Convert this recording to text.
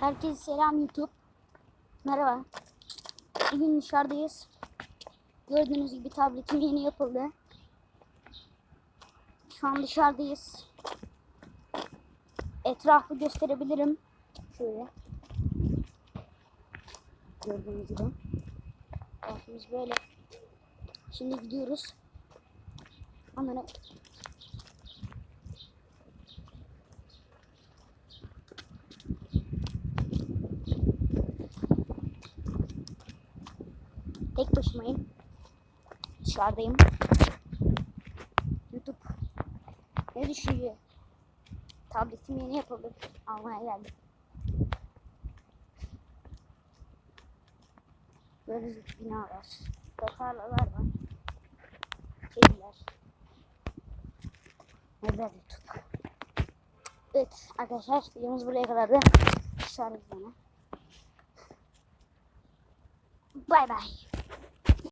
Herkese selam YouTube. Merhaba. Bugün dışarıdayız. Gördüğünüz gibi tabletim yeni yapıldı. Şu an dışarıdayız. Etrafı gösterebilirim. Şöyle. Gördüğünüz gibi. Etrafımız böyle. Şimdi gidiyoruz. Onları Tek başımayım. Dışarıdayım. YouTube ne düşünüyor? Tabletim yeni yapıldı. Almaya geldim. Böyle bir bina var. Kediler. Nerede YouTube? Evet arkadaşlar videomuz buraya kadardı. Dışarıda yine. Bay bay.